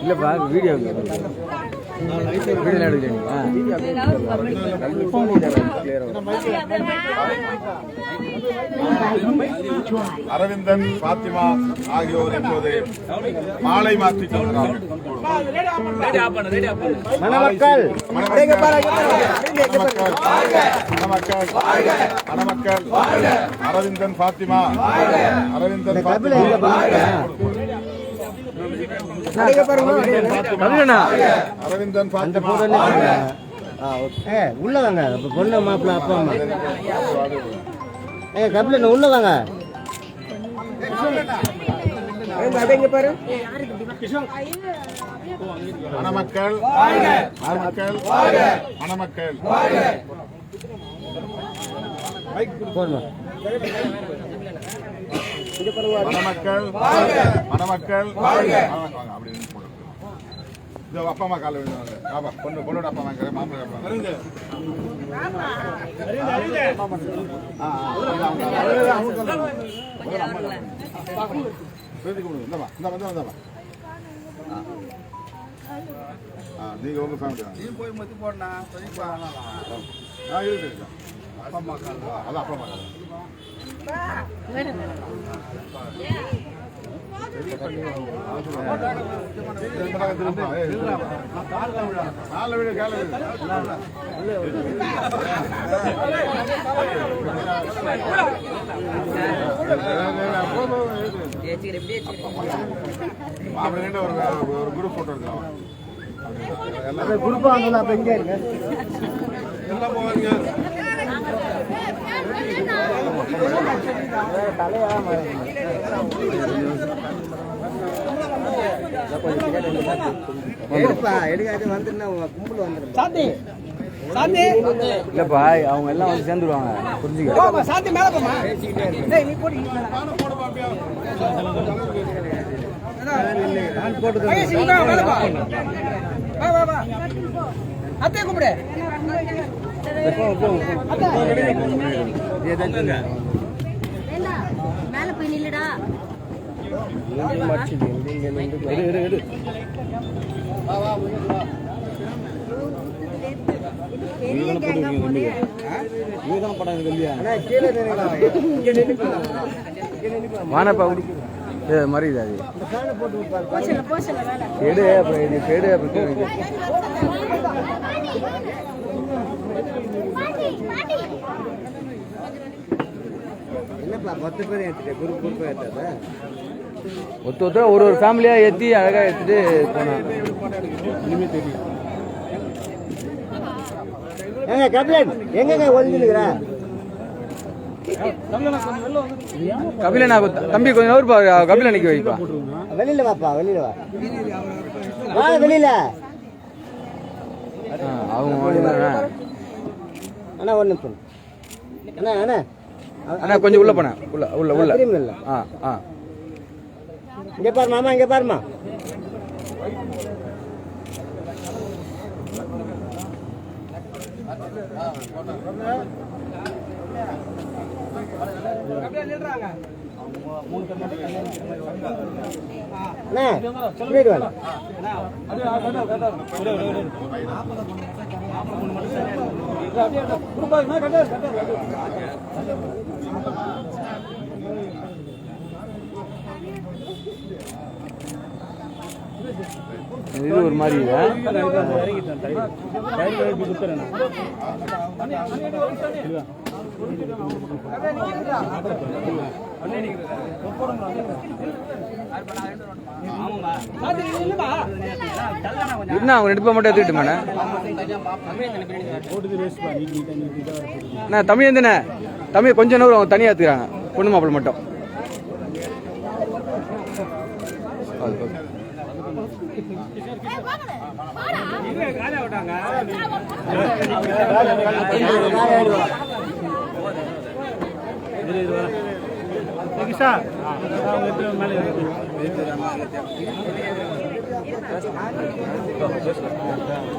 இல்லைப்பா வீடியோ அரவிந்தன் பாத்திமா ஆகியோர் இப்போது மாலை மாற்றிக் கொள்கிறார்கள். மணமக்கள் மணமக்கள் மணமக்கள் அரவிந்தன் பாத்திமா அரவிந்தன் பாத்திமா. அரவிந்தன் பாத்திமா. ஏ உள்ள வாங்க அப்ப பொண்ணு மாப்பிள்ள அப்பா அம்மா. ஏ கபில உள்ள வாங்க மணமக்கள். மணமக்கள். மணமக்கள். போடுமா மணமக்கள் மணமக்கள் வாங்க, அப்படின்னு போட்டு இந்த அப்பா அம்மா கால விழுந்தாங்க பொண்ணு பொண்ணோட அப்பா அம்மா மாப்பிள்ளை அப்பா நீங்க உங்க ஃபேமிலி நீ போய் மத்தி. அப்பா அம்மா கால் அதான் அப்பா அம்மா கால் நாலு வீடு கால வீடு ஒரு ஒரு குரூப் போட்டோ எல்லாம் குரூப்பா அப்ப எங்க இருங்க. எல்லாம் போவாங்க இல்லைப்பா அவங்க எல்லாம் வந்து சேர்ந்துருவாங்க புரிஞ்சுக்க அத்தைய கூப்பிடு மேல போய் நில்லுடா வானப்பா மறியுது அது. விட்டாரு போச்சல போச்சல மேல எடு அப்புறம் இது எடு அப்புறம் இது. என்னப்பா பத்து பேர் ஏற்றிட்டு குரூப் குரூப் ஏற்றாத ஒருத்த ஒருத்தர் ஒரு ஒரு ஃபேமிலியாக ஏற்றி அழகாக எடுத்துட்டு போனாங்க ஏங்க கபிலன் எங்கங்க ஒளிஞ்சுனுக்குற கபிலண்ணா தம்பி கொஞ்சம் நூறுபா கபில நிற்க வைப்பா. வெளியில வாப்பா வெளியில வா. வா வெளியில. அவங்க. அண்ணா ஒரு நிமிஷம். அண்ணா அண்ணா. அண்ணா கொஞ்சம் உள்ள போனேன் உள்ள உள்ள உள்ள. ஆ ஆ. இங்கே பாரு மாமா இங்கே பாருமா அண்ணா சொல்லிட்டு இது ஒரு மாதிரி என்ன அவங்க ரெண்டு மட்டும் எடுத்துக்கிட்டு மேடம் நான் தமிழ் எந்தண்ணே தமிழ் கொஞ்சம் நூறு அவங்க தனியாக எடுத்துக்கிறாங்க பொண்ணு மாப்பிள்ளை மட்டும். அது, ஓகே.